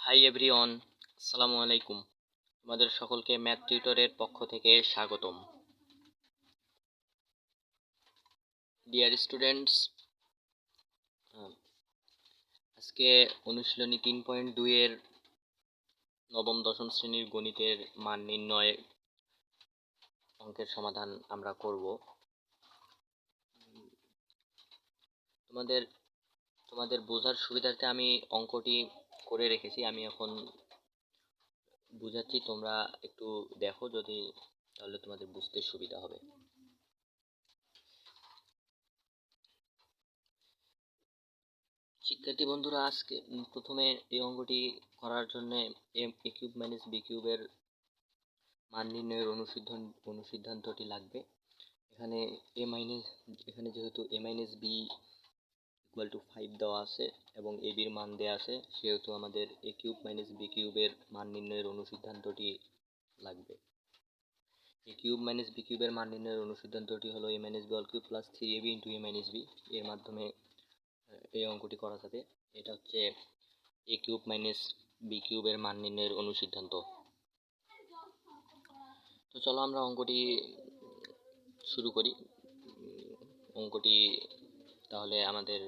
Hi everyone আসসালামু আলাইকুম। তোমাদের সকলকে ম্যাথ টিউটরের পক্ষ থেকে স্বাগতম। ডিয়ার স্টুডেন্টস আজকে অনুশীলনী তিন পয়েন্ট দুইয়ের নবম দশম শ্রেণির গণিতের মান নির্ণয় অঙ্কের সমাধান আমরা করব। তোমাদের তোমাদের বোঝার সুবিধার্থে আমি অঙ্কটি করে রেখেছি, আমি এখন বুঝাচ্ছি, তোমরা একটু দেখো যদি, তাহলে তোমাদের বুঝতে সুবিধা হবে। শিক্ষার্থী বন্ধুরা, আজকে প্রথমে এই অঙ্কটি করার জন্য এম এ বি কিউবের মান নির্ণয়ের অনুসিদ্ধান, অনুসিদ্ধান্তটি লাগবে। এখানে এ মাইনাস, এখানে যেহেতু A minus B equal to five দেওয়া আছে এবং এ বির মান দেওয়া আছে, সেহেতু আমাদের এ কিউব মাইনাস বি কিউবের মান নির্ণয়ের অনুসিদ্ধান্তটি লাগবে। এ কিউব মাইনাস বি কিউবের মান নির্ণয়ের অনুসিদ্ধান্তটি হলো A minus B all cube plus three A B into A minus B এর মাধ্যমে এই অঙ্কটি করা যাবে এটা হচ্ছে এ কিউব মাইনাস বি কিউবের মান নির্ণয়ের অনুসিদ্ধান্ত। তো চলো আমরা অঙ্কটি শুরু করি। অঙ্কটি তাহলে আমাদের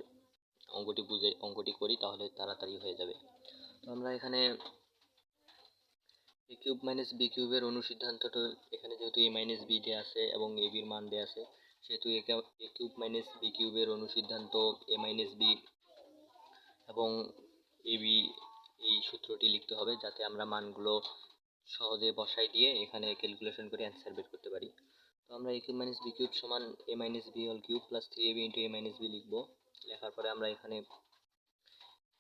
অঙ্কটি বুঝে, অঙ্কটি করি, তাহলে তাড়াতাড়ি হয়ে যাবে। তো আমরা এখানে এ কিউব মাইনাস বি কিউবের অনুসিদ্ধান্তটা, এখানে যেহেতু এ মাইনাস বি দেওয়া আছে এবং এ বির মান দেওয়া আছে, সেহেতু এ কিউব মাইনাস বি কিউবের অনুসিদ্ধান্ত এ মাইনাস বি এবং এ বি এই সূত্রটি লিখতে হবে যাতে আমরা মানগুলো সহজে বসাই দিয়ে এখানে ক্যালকুলেশন করে অ্যান্সার বের করতে পারি। তো আমরা A cube minus B cube সমান এ মাইনাস বি হল cube plus three A B into A minus B লিখব। লেখার পরে আমরা এখানে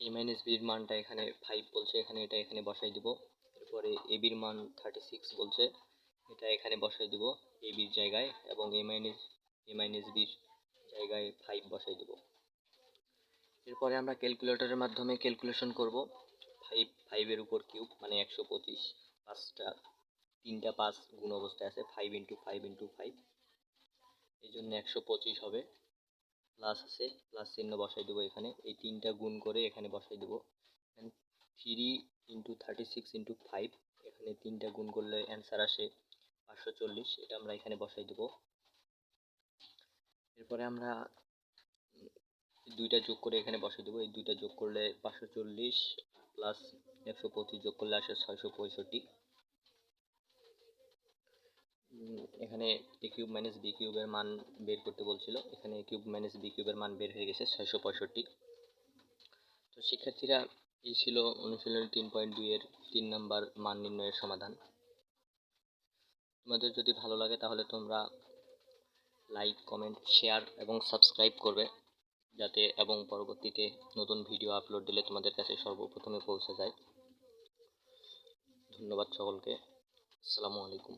এ মাইনাস বির মানটা এখানে ফাইভ বলছে, এখানে এটা এখানে বসাই দিব। এরপরে এ বির মান থার্টি সিক্স বলছে, এটা এখানে বসাই দিব এ বির জায়গায় এবং এ মাইনাস এ মাইনাস বির জায়গায় ফাইভ বসাই দিব। এরপরে আমরা ক্যালকুলেটরের মাধ্যমে ক্যালকুলেশন করব। ফাইভ ফাইভের উপর কিউব মানে একশো পঁচিশ, পাঁচটা, তিনটা পাঁচ গুণ অবস্থায় আছে five into five into five এই জন্য একশো পঁচিশ হবে। প্লাস আছে প্লাস চিহ্ন বসাই দেবো এখানে। এই তিনটা গুণ করে এখানে বসাই দেবো। Three into thirty six into five এখানে তিনটা গুণ করলে অ্যান্সার আসে পাঁচশো চল্লিশ, এটা আমরা এখানে বসাই দেবো। এরপরে আমরা দুইটা যোগ করে এখানে বসাই দেবো। এই দুইটা যোগ করলে পাঁচশো চল্লিশ প্লাস একশো পঁচিশ যোগ করলে আসে ছয়শো পঁয়ষট্টি। এখানে এ কিউব মাইনাস বি কিউবের মান বের করতে বলছিল। এখানে এ কিউব মাইনাস বি কিউবের মান বের হয়ে গেছে ছয়শো পঁয়ষট্টি। তো শিক্ষার্থীরা এই ছিল অনুশীলনী তিন পয়েন্ট দুইয়ের তিন নাম্বার মান নির্ণয়ের সমাধান। তোমাদের যদি ভালো লাগে তাহলে তোমরা লাইক কমেন্ট শেয়ার এবং সাবস্ক্রাইব করবে যাতে এবং পরবর্তীতে নতুন ভিডিও আপলোড দিলে তোমাদের কাছে সর্বপ্রথমে পৌঁছে যায়। ধন্যবাদ সকলকে। আসসালামু আলাইকুম।